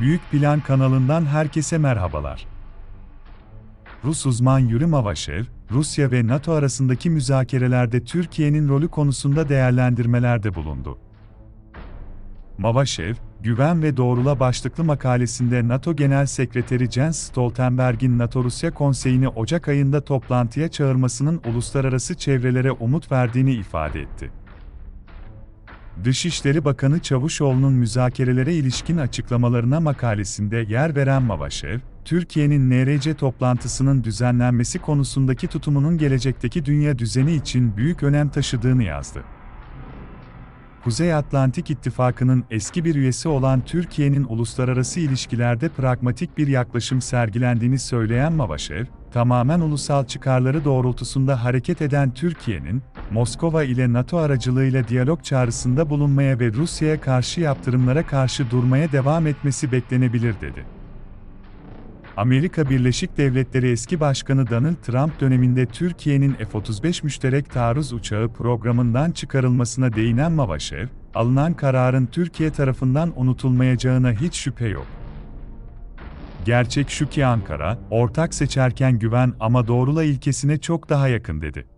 Büyük Plan kanalından herkese merhabalar. Rus uzman Yuri Mavashev, Rusya ve NATO arasındaki müzakerelerde Türkiye'nin rolü konusunda değerlendirmelerde bulundu. Mavashev, Güven ve Doğrula başlıklı makalesinde NATO Genel Sekreteri Jens Stoltenberg'in NATO-Rusya Konseyi'ni Ocak ayında toplantıya çağırmasının uluslararası çevrelere umut verdiğini ifade etti. Dışişleri Bakanı Çavuşoğlu'nun müzakerelere ilişkin açıklamalarına makalesinde yer veren Mavashev, Türkiye'nin NRC toplantısının düzenlenmesi konusundaki tutumunun gelecekteki dünya düzeni için büyük önem taşıdığını yazdı. Kuzey Atlantik İttifakı'nın eski bir üyesi olan Türkiye'nin uluslararası ilişkilerde pragmatik bir yaklaşım sergilendiğini söyleyen Mavashev, tamamen ulusal çıkarları doğrultusunda hareket eden Türkiye'nin, Moskova ile NATO aracılığıyla diyalog çağrısında bulunmaya ve Rusya'ya karşı yaptırımlara karşı durmaya devam etmesi beklenebilir dedi. Amerika Birleşik Devletleri eski başkanı Donald Trump döneminde Türkiye'nin F-35 müşterek taarruz uçağı programından çıkarılmasına değinen Mavashev, alınan kararın Türkiye tarafından unutulmayacağına hiç şüphe yok. Gerçek şu ki Ankara, ortak seçerken güven ama doğrula ilkesine çok daha yakın dedi.